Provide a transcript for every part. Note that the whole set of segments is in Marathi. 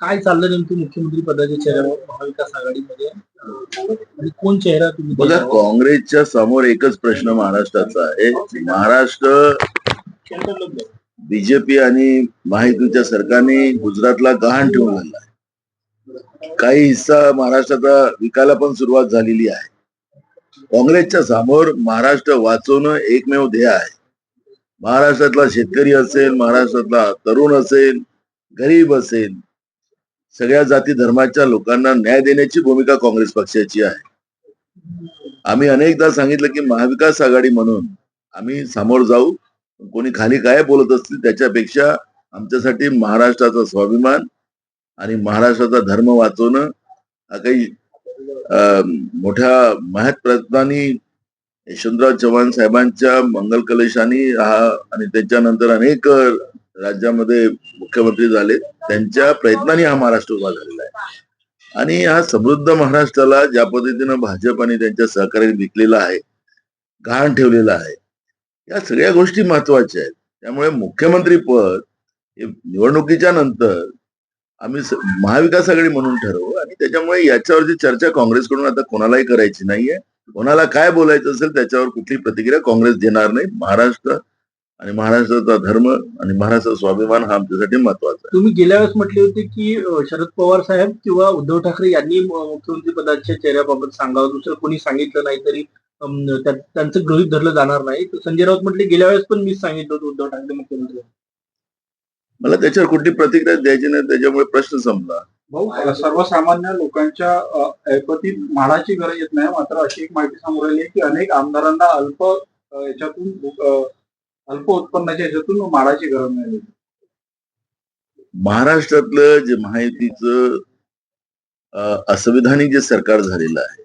काय चाललं नेमकं मुख्यमंत्री पदाच्या चेहऱ्यावर महाविकास आघाडीमध्ये? आणि कोण चेहरा तुम्ही बघा? काँग्रेसच्या समोर एकच प्रश्न महाराष्ट्राचा आहे. महाराष्ट्र बीजेपी आणि महायुतीच्या सरकारने गुजरातला गहाण ठेवलेला आहे काही हिस्सा महाराष्ट्राचा विकायला पण सुरुवात झालेली आहे. काँग्रेसच्या समोर महाराष्ट्र वाचवणं एकमेव ध्येय आहे. महाराष्ट्रातला शेतकरी असेल महाराष्ट्रातला तरुण असेल गरीब असेल सगळ्या जाती धर्माच्या लोकांना न्याय देण्याची भूमिका काँग्रेस पक्षाची आहे. आम्ही अनेकदा सांगितलं की महाविकास आघाडी म्हणून आम्ही समोर जाऊ कोणी खाली काय बोलत असतील त्याच्यापेक्षा आमच्यासाठी महाराष्ट्राचा स्वाभिमान आणि महाराष्ट्राचा धर्म वाचवणं हा काही मोठ्या महत्प्रयत्नांनी यशवंतराव चव्हाण साहेबांच्या मंगल कलेशानी हा आणि त्याच्यानंतर अनेक राज्यामध्ये मुख्यमंत्री झाले त्यांच्या प्रयत्नांनी हा महाराष्ट्र उभा झालेला आहे. आणि हा समृद्ध महाराष्ट्राला ज्या पद्धतीनं भाजप आणि त्यांच्या सहकार्याने विकलेला आहे गहाण ठेवलेला आहे या सगळ्या गोष्टी महत्त्वाच्या आहेत. त्यामुळे मुख्यमंत्री पद हे निवडणुकीच्या नंतर आम्ही महाविकास आघाडी म्हणून ठरवू आणि त्याच्यामुळे याच्यावरची चर्चा काँग्रेसकडून आता कोणालाही करायची नाहीये. कोणाला काय बोलायचं असेल त्याच्यावर कुठली प्रतिक्रिया काँग्रेस देणार नाही. महाराष्ट्र आणि महाराष्ट्राचा धर्म आणि महाराष्ट्राचा स्वाभिमान हा आमच्यासाठी महत्त्वाचा आहे. तुम्ही गेल्या वेळेस म्हटले होते की शरद पवार साहेब किंवा उद्धव ठाकरे यांनी मुख्यमंत्री पदाच्या चेहऱ्याबाबत सांगावं. दुसरं कोणी सांगितलं नाही तरी त्यांचं गृहित धरलं जाणार नाही. तर संजय राऊत म्हटले गेल्या वेळेस पण मी सांगितलं होतं उद्धव ठाकरे मुख्यमंत्री. मला त्याच्यावर कुठली प्रतिक्रिया द्यायची नाही त्याच्यामुळे प्रश्न संपला. भाऊ सर्वसामान्य लोकांच्या ऐपतीत म्हाडाची गरज येत नाही. मात्र अशी एक माहिती समोर आली आहे की अनेक आमदारांना अल्प याच्यातून अल्प उत्पन्नाच्या ह्याच्यातून म्हाडाची गरज नाही महाराष्ट्रातलं जे माहितीचं असंविधानिक जे सरकार झालेलं आहे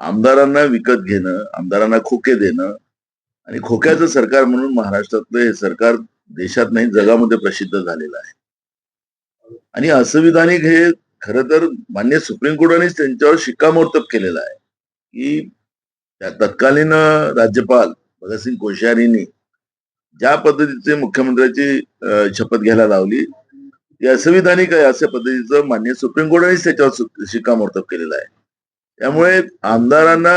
आमदारांना विकत घेणं आमदारांना खोके देणं आणि खोक्याचं सरकार म्हणून महाराष्ट्रातलं हे सरकार देशात नाही जगामध्ये प्रसिद्ध झालेलं आहे. आणि असंविधानिक हे खर तर मान्य सुप्रीम कोर्टानेच त्यांच्यावर शिक्कामोर्तब केलेलं आहे. की त्या तत्कालीन राज्यपाल भगतसिंग कोश्यारींनी ज्या पद्धतीचे मुख्यमंत्र्याची शपथ घ्यायला लावली ती असंविधानिक आहे अशा पद्धतीचं मान्य सुप्रीम कोर्टाने त्याच्यावर शिक्कामोर्तब केलेलं आहे. त्यामुळे आमदारांना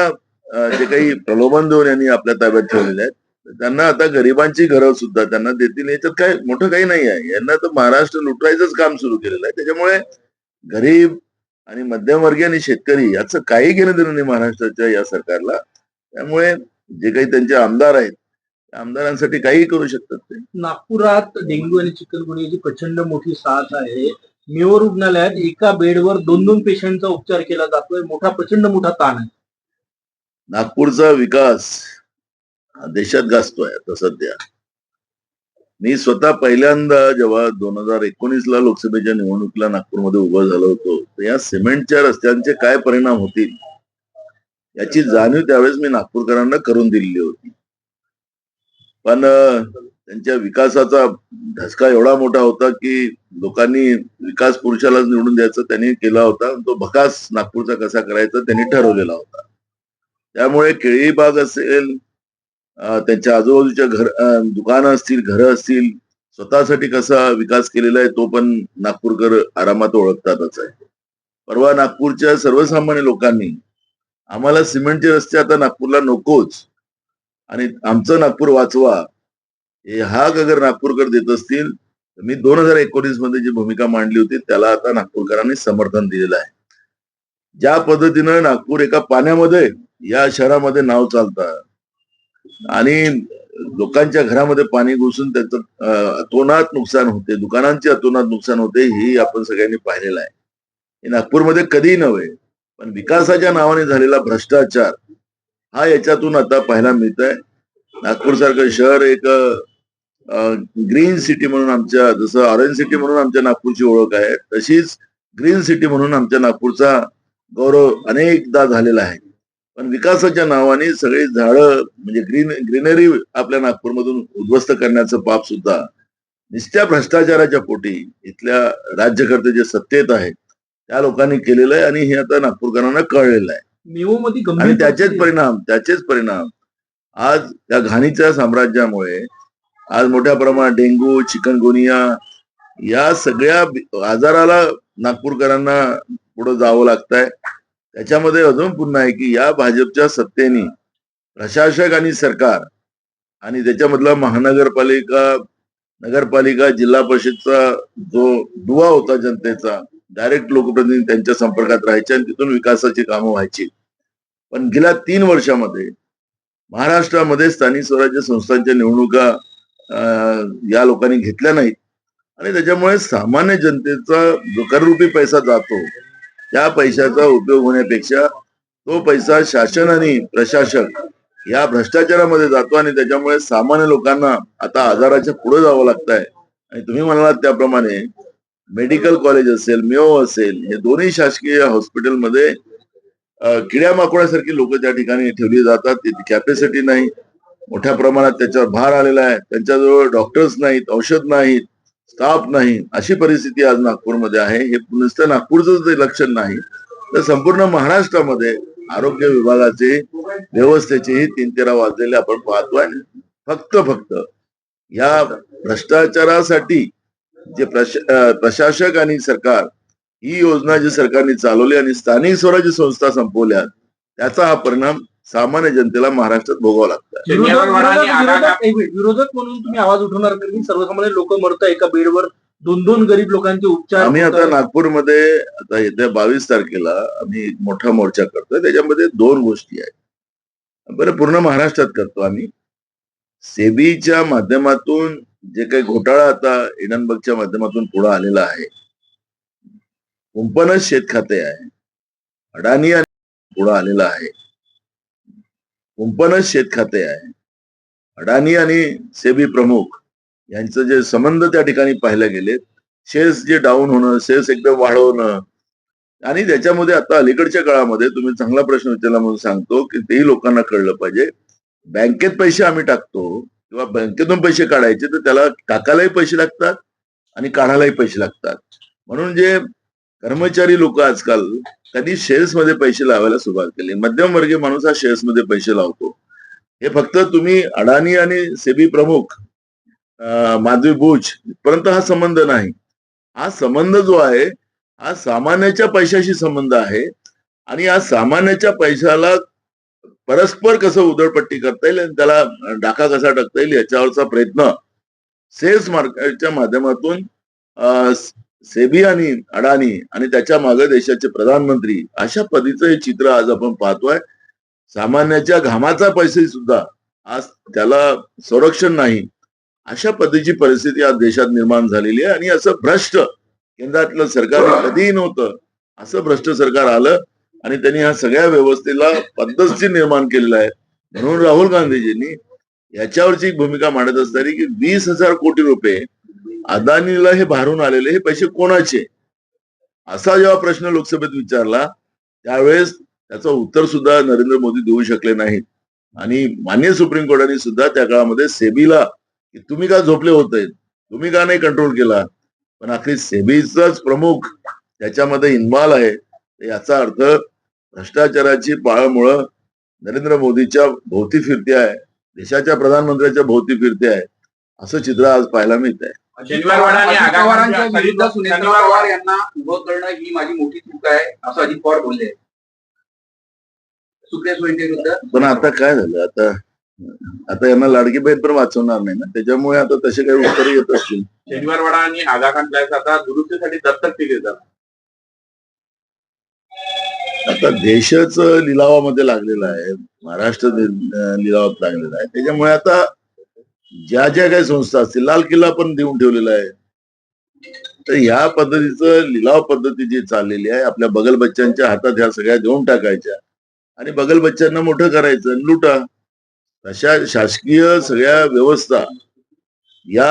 जे काही प्रलोभन देऊन यांनी आपल्या ताब्यात ठेवलेले आहेत त्यांना आता गरिबांची घरं सुद्धा त्यांना देतील. याच्यात काय मोठं काही नाही आहे. यांना तर महाराष्ट्र लुटायचंच काम सुरू केलेलं आहे. त्याच्यामुळे गरीब आणि मध्यमवर्गीय आणि शेतकरी याचं काही घेणं देणं नाही महाराष्ट्राच्या या सरकारला. त्यामुळे जे काही त्यांचे आमदार आहेत आमदारांसाठी काही करू शकतात ते. नागपुरात डेंग्यू आणि चिकनगुनियाची प्रचंड मोठी साथ आहे. मेयो रुग्णालयात एका बेडवर दोन दोन पेशंटचा उपचार केला जातोय. मोठा प्रचंड मोठा ताण आहे. नागपूरचा विकास देशात गाजतोय आता सध्या. मी स्वतः पहिल्यांदा जेव्हा दोन हजार एकोणीस ला लोकसभेच्या निवडणुकीला नागपूरमध्ये उभं झालो होतो तर या सिमेंटच्या रस्त्यांचे काय परिणाम होतील याची जाणीव त्यावेळेस मी नागपूरकरांना करून दिलेली होती. पण त्यांच्या विकासाचा धसका एवढा मोठा होता की लोकांनी विकास पुरुषालाच निवडून द्यायचा त्यांनी केला होता. तो भकास नागपूरचा कसा करायचा त्यांनी ठरवलेला होता. त्यामुळे केळी बाग असेल त्यांच्या आजूबाजूच्या घर दुकानं असतील घरं असतील स्वतःसाठी कसा विकास केलेला आहे तो पण नागपूरकर आरामात ओळखतातच आहे. परवा नागपूरच्या सर्वसामान्य लोकांनी आम्हाला सिमेंटचे रस्ते आता नागपूरला नकोच. आणि आमचं नागपूर वाचवा हे हाक अगर नागपूरकर देत असतील तर मी दोन हजार एकोणीसमध्ये जी भूमिका मांडली होती त्याला आता नागपूरकरांनी समर्थन दिलेलं आहे. ज्या पद्धतीनं नागपूर एका पाण्यामध्ये या शहरामध्ये नाव चालतं आणि लोकांच्या घरामध्ये पाणी घुसून त्याचं अतोनात नुकसान होते दुकानांचे अतोनात नुकसान होते ही आपण सगळ्यांनी पाहिलेलं आहे. हे नागपूरमध्ये कधीही नव्हे पण विकासाच्या नावाने झालेला भ्रष्टाचार हा याच्यातून आता पाहायला मिळत आहे नागपूर सारखं शहर एक ग्रीन सिटी म्हणून आमच्या जसं ऑरेंज सिटी म्हणून आमच्या नागपूरची ओळख आहे तशीच ग्रीन सिटी म्हणून आमच्या नागपूरचा गौरव अनेकदा झालेला आहे. पण विकासाच्या नावाने सगळी झाडं म्हणजे ग्रीन ग्रीनरी आपल्या नागपूरमधून उद्ध्वस्त करण्याचं पाप सुद्धा निस्त्या भ्रष्टाचाराच्या पोटी इथल्या राज्यकर्ते जे सत्तेत आहेत त्या लोकांनी केलेलं आहे आणि हे आता नागपूरकरांना कळलेलं आहे. मेओ मध्ये आणि गंभीर त्याचेच परिणाम त्याचेच परिणाम. आज त्या घाणीच्या साम्राज्यामुळे आज मोठ्या प्रमाणात डेंग्यू चिकनगुनिया या सगळ्या बी- आजाराला नागपूरकरांना पुढे जावं लागतंय. त्याच्यामध्ये अजून पुन्हा आहे की या भाजपच्या सत्तेने प्रशासक आणि सरकार आणि त्याच्यामधला महानगरपालिका नगरपालिका जिल्हा परिषदचा जो दुवा होता जनतेचा डायरेक्ट लोकप्रतिनिधी त्यांच्या संपर्कात राहायचे आणि तिथून विकासाची कामं व्हायची. पण गेल्या तीन वर्षामध्ये महाराष्ट्रामध्ये स्थानिक स्वराज्य संस्थांच्या निवडणुका या लोकांनी घेतल्या नाहीत. आणि त्याच्यामुळे सामान्य जनतेचा जो कररूपी पैसा जातो. त्या पैशाचा उपयोग होण्यापेक्षा तो पैसा शासन आणि प्रशासक या भ्रष्टाचारामध्ये जातो आणि त्याच्यामुळे सामान्य लोकांना आता आजाराच्या पुढे जावं लागत आहे आणि तुम्ही म्हणालात त्याप्रमाणे मेडिकल कॉलेज असेल मेओ असेल हे दोन्ही शासकीय हॉस्पिटलमध्ये किड्या माकोड्यासारखी लोक त्या ठिकाणी ठेवली जातात. तिथे कॅपॅसिटी नाही. मोठ्या प्रमाणात त्याच्यावर भार आलेला आहे. त्यांच्याजवळ डॉक्टर्स नाहीत औषध नाहीत स्टाफ नाही अशी परिस्थिती आज नागपूरमध्ये आहे. हे नुसतं नागपूरचं जे लक्षण नाही. तर संपूर्ण महाराष्ट्रामध्ये आरोग्य विभागाचे व्यवस्थेचेही तीन तेरा वाजलेले आपण पाहतोय. फक्त फक्त या भ्रष्टाचारासाठी जे प्रश प्रशासक आणि सरकार ही योजना जी सरकारने चालवली आणि स्थानिक स्वराज्य संस्था संपवल्या त्याचा हा परिणाम सामान्य जनतेला महाराष्ट्रात भोगावा लागतो विरोधक म्हणून तुम्ही आवाज उठवणार का की सर्वसामान्य लोक मरत एका बेडवर. दोन दोन गरीब लोकांचे उपचार आम्ही आता. नागपूरमध्ये आता येत्या बावीस तारखेला आम्ही एक मोठा मोर्चा करतोय. त्याच्यामध्ये दोन गोष्टी आहेत. बरं पूर्ण महाराष्ट्रात करतो आम्ही. सेबीच्या माध्यमातून जे काही घोटाळा आता इडनबर्गच्या माध्यमातून पुढे आलेला आहे कुंपणच शेत खाते आहे. अडाणी पुढे आलेला आहे. कुंपणच शेत खाते आहे. अडाणी आणि सेबी प्रमुख यांचं जे संबंध त्या ठिकाणी पाहायला गेलेत शेअर्स जे डाऊन होणं शेअर्स एकदम वाढवणं आणि त्याच्यामध्ये आता अलीकडच्या काळामध्ये तुम्ही चांगला प्रश्न विचारला म्हणून सांगतो की तेही लोकांना कळलं पाहिजे. बँकेत पैसे आम्ही टाकतो किंवा बँकेतून पैसे काढायचे तर त्याला टाकायलाही पैसे लागतात आणि काढायलाही पैसे लागतात. म्हणून जे कर्मचारी लोक आजकाल त्यांनी शेअर्समध्ये पैसे लावायला सुरुवात केली. मध्यमवर्गीय माणूस हा शेअर्समध्ये पैसे लावतो. हे फक्त तुम्ही अडाणी आणि सेबी प्रमुख माधवी भुज परंतु हा संबंध नाही. हा संबंध जो आहे हा सामान्याच्या पैशाशी संबंध आहे आणि या सामान्याच्या पैशाला परस्पर कसं उधळपट्टी करता येईल आणि त्याला डाका कसा टाकता येईल याच्यावरचा प्रयत्न सेल्स मार्केटच्या माध्यमातून सेबी आणि अडाणी आणि त्याच्यामागे देशाचे प्रधानमंत्री अशा पद्धतीचं हे चित्र आज आपण पाहतोय. सामान्याच्या घामाचा पैसे सुद्धा आज त्याला संरक्षण नाही. अशा पद्धतीची परिस्थिती आज देशात निर्माण झालेली आहे आणि असं भ्रष्ट केंद्रातलं सरकार कधीही नव्हतं. असं भ्रष्ट सरकार आलं आणि त्यांनी ह्या सगळ्या व्यवस्थेला पद्धतशीर निर्माण केलेला आहे. म्हणून राहुल गांधीजींनी याच्यावरची एक भूमिका मांडत असताना की वीस हजार कोटी रुपये अदानीला हे भारून आलेले हे पैसे कोणाचे? असा जेव्हा प्रश्न लोकसभेत विचारला त्यावेळेस त्याचं उत्तर सुद्धा नरेंद्र मोदी देऊ शकले नाहीत. आणि मान्य सुप्रीम कोर्टाने सुद्धा त्या काळामध्ये सेबीला की तुम्ही का झोपले होते? तुम्ही का नाही कंट्रोल केला? पण अखेर सेबीचाच प्रमुख त्याच्यामध्ये इन्व्हॉल्व आहे. याचा अर्थ भ्रष्टाचाराची पाळमुळं नरेंद्र मोदीच्या भोवती फिरते आहे देशाच्या प्रधानमंत्र्याच्या भोवती फिरते आहे असं चित्र आज पाहायला मिळत आहे यांना उभं करणं ही माझी मोठी चूक आहे असं अजित पवार बोलले. पण आता काय झालं? आता आता यांना लाडकी बहीण पण वाचवणार नाही ना? त्याच्यामुळे आता तसे काही उत्तर येत असतील. शनिवारवाडा आणि आगाखान आता दुरुस्तीसाठी दत्तक दिले जातात. आता देशच लिलावामध्ये लागलेला आहे महाराष्ट्र लिलावात लागलेला आहे. त्याच्यामुळे आता ज्या ज्या काही संस्था असतील लाल किल्ला पण देऊन ठेवलेला आहे. तर ह्या पद्धतीचं लिलाव पद्धती जी चाललेली आहे आपल्या बगल बच्चांच्या हातात ह्या सगळ्या देऊन टाकायच्या. आणि बगल बच्चांना मोठं करायचं लुटा. अशा शासकीय सगळ्या व्यवस्था या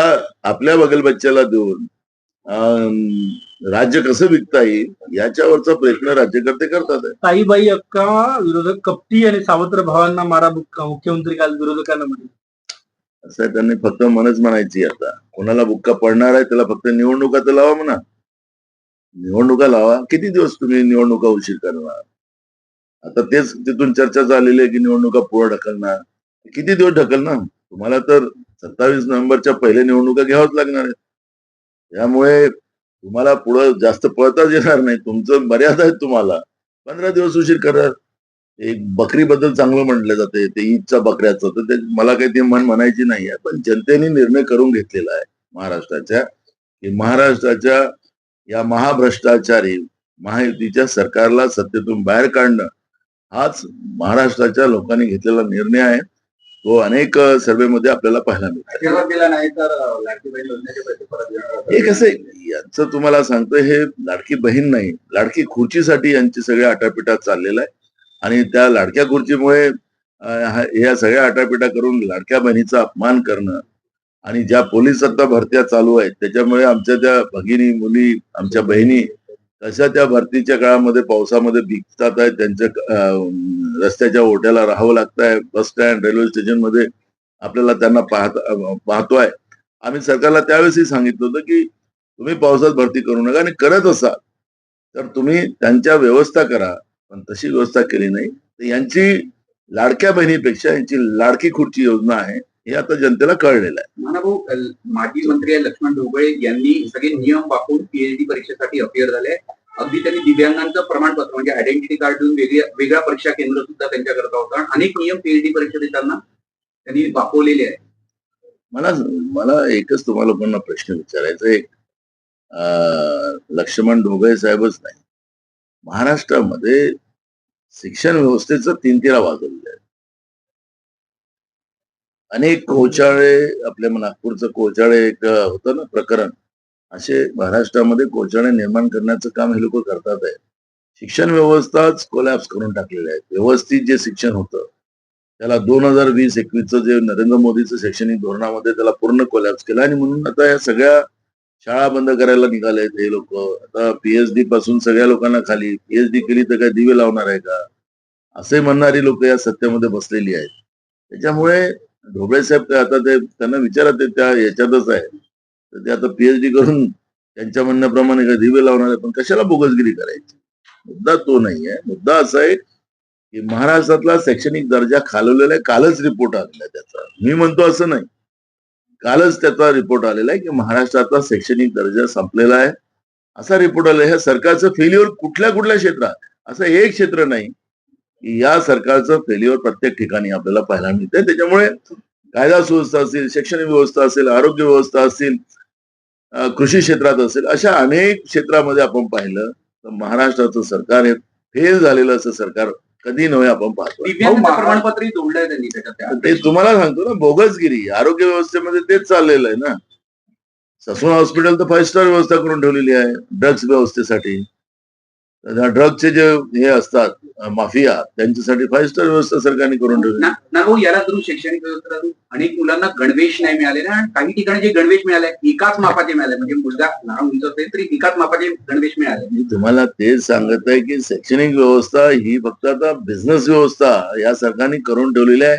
आपल्या बगल बच्च्याला देऊन राज्य कसं विकता येईल याच्यावरचा प्रयत्न राज्यकर्ते करतात. ताईबाई अक्का विरोधक कपटी आणि सावत्र भावांना मारा मुख्य- मुख्यमंत्री काल विरोधकांना म्हटले असं त्यांनी फक्त मनच म्हणायची आता. कोणाला बुक्का पडणार आहे त्याला फक्त निवडणुका तर लावा म्हणा. निवडणुका लावा. किती दिवस तुम्ही निवडणुका उशीर करणार? आता तेच तिथून चर्चा झालेली आहे की निवडणुका पुढे ढकलणार. किती दिवस ढकलणार? तुम्हाला तर सत्तावीस नोव्हेंबरच्या पहिले निवडणुका घ्याव्याच लागणार आहेत. त्यामुळे तुम्हाला पुढं जास्त पळताच येणार नाही. तुमचं मर्यादा आहे तुम्हाला. पंधरा दिवस उशीर करा एक बकरीबद्दल चांगलं म्हटलं जाते ते ईदच्या बकऱ्याचं. तर ते मला काही ते मन म्हणायची नाही आहे. पण जनतेने निर्णय करून घेतलेला आहे महाराष्ट्राच्या की महाराष्ट्राच्या या महाभ्रष्टाचारी महायुतीच्या सरकारला सत्तेतून बाहेर काढणं हाच महाराष्ट्राच्या लोकांनी घेतलेला निर्णय आहे. तो अनेक सर्वेमध्ये आपल्याला पाहायला मिळतो केवळ केला नाही तर अं, लाडकी बहीण योजनेचे पैसे परत देणार. हे कसं यांचं तुम्हाला सांगतो हे लाडकी बहीण नाही लाडकी खुर्चीसाठी यांची सगळ्या आटापिटा चाललेला आहे आणि त्या लाडक्या खुर्चीमुळे हा- या सगळ्या आटापिटा करून लाडक्या बहिणीचा अपमान करणं आणि ज्या पोलीस आता भरत्या चालू आहेत त्याच्यामुळे आमच्या त्या भगिनी मुली आमच्या बहिणी तशा त्या भरतीच्या काळामध्ये पावसामध्ये भिजतात आहेत. त्यांच्या रस्त्याच्या ओट्याला राहावं लागत आहे बस स्टँड रेल्वे स्टेशनमध्ये आपल्याला त्यांना पाहत पाहतोय. आम्ही सरकारला त्यावेळेसही सांगितलं होतं की तुम्ही पावसात भरती करू नका आणि करत असाल. तर तुम्ही त्यांच्या व्यवस्था करा. पण तशी व्यवस्था केली नाही. तर यांची लाडक्या बहिणीपेक्षा यांची लाडकी खुर्ची योजना आहे. हे आता जनतेला कळलेलं आहे. नानाभाऊ अं, माजी मंत्री लक्ष्मण ढोबळे यांनी सगळे नियम वापरून पीएचडी परीक्षेसाठी अपिअर झाले. अगदी त्यांनी दिव्यांगांचं प्रमाणपत्र म्हणजे आयडेंटिटी कार्ड देऊन वेगळ्या वेगळा परीक्षा केंद्र सुद्धा त्यांच्याकरता होता. आणि अनेक नियम पीएचडी परीक्षा देताना त्यांनी वापरलेले आहेत. मला मला एकच तुम्हाला लोकांना प्रश्न विचारायचा अं, लक्ष्मण ढोबळे साहेबच नाही. महाराष्ट्रामध्ये शिक्षण व्यवस्थेचं तीन तिरा वाजवलेलं आहे अनेक कोचाळे आपल्या नागपूरचं कोचाळे एक होतं ना प्रकरण. असे महाराष्ट्रामध्ये कोचाळे निर्माण करण्याचं काम हे लोक करतात आहे. शिक्षण व्यवस्थाच कोलॅप्स करून टाकलेले आहेत. व्यवस्थित जे शिक्षण होतं त्याला दोन हजार वीस एकवीसचं जे नरेंद्र मोदीचं शैक्षणिक धोरणामध्ये त्याला पूर्ण कोलॅप्स केलं आणि म्हणून आता या सगळ्या शाळा बंद करायला निघालेत हे लोक. आता पीएचडी पासून सगळ्या लोकांना खाली पीएचडी केली तर काय दिवे लावणार आहे का? असे म्हणणारी लोक या सत्तेमध्ये बसलेली आहेत. त्याच्यामुळे ढोबळे साहेब काय आता ते त्यांना विचारा ते त्या याच्यातच आहे. तर ते आता पीएचडी करून त्यांच्या म्हणण्याप्रमाणे काय दिवे लावणार आहे पण कशाला बोगसगिरी करायची? मुद्दा तो नाही आहे मुद्दा असा आहे की महाराष्ट्रातला शैक्षणिक दर्जा खालवलेला आहे कालच रिपोर्ट आलेला आहे त्याचा. मी म्हणतो असं नाही. कालच त्याचा रिपोर्ट आलेला आहे की महाराष्ट्राचा शैक्षणिक दर्जा संपलेला आहे. असा रिपोर्ट आला ह्या सरकारचं फेल्युअर कुठल्या कुठल्या क्षेत्रात? असं एक क्षेत्र नाही. या सरकारचं फेल्युअर प्रत्येक ठिकाणी आपल्याला पाहायला मिळतंय. त्याच्यामुळे कायदा सुव्यवस्था असेल शिक्षण व्यवस्था असेल आरोग्य व्यवस्था असेल कृषी क्षेत्रात असेल अशा अनेक क्षेत्रामध्ये आपण पाहिलं तर महाराष्ट्राचं सरकार हे फेल झालेलं असं सरकार कधी नव्हे आपण पाहतो. ते तुम्हाला सांगतो ना बोगसगिरी आरोग्य व्यवस्थेमध्ये तेच चाललेलं आहे ना. ससून हॉस्पिटल तर फाईव्ह स्टार व्यवस्था करून ठेवलेली आहे ड्रग्स व्यवस्थेसाठी. ड्रग्सचे जे हे असतात माफिया त्यांच्यासाठी फाईव्ह स्टार व्यवस्था सरकारने करून ठेवली. ना याला धरून शैक्षणिक व्यवस्था अनेक मुलांना गणवेश नाही मिळाले ना आणि काही ठिकाणी जे गणवेश मिळाले एकाच मापाचे मिळाले. म्हणजे मुलगा लहान उंच असेल तरी एकाच मापाचे गणवेश मिळाले. मी तुम्हाला तेच सांगत आहे की शैक्षणिक व्यवस्था ही फक्त आता बिझनेस व्यवस्था या सरकारने करून ठेवलेली आहे.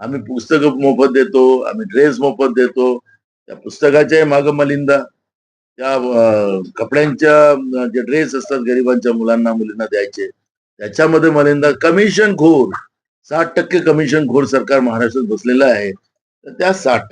आम्ही पुस्तकं मोफत देतो आम्ही ड्रेस मोफत देतो. त्या पुस्तकाच्या माग मलिंदा. त्या कपड्यांच्या जे ड्रेस असतात गरिबांच्या मुलांना मुलींना द्यायचे. त्याच्यामध्ये मलिंदा कमिशन खोर साठ टक्के कमिशन खोर सरकार महाराष्ट्रात बसलेलं आहे. तर त्या साठ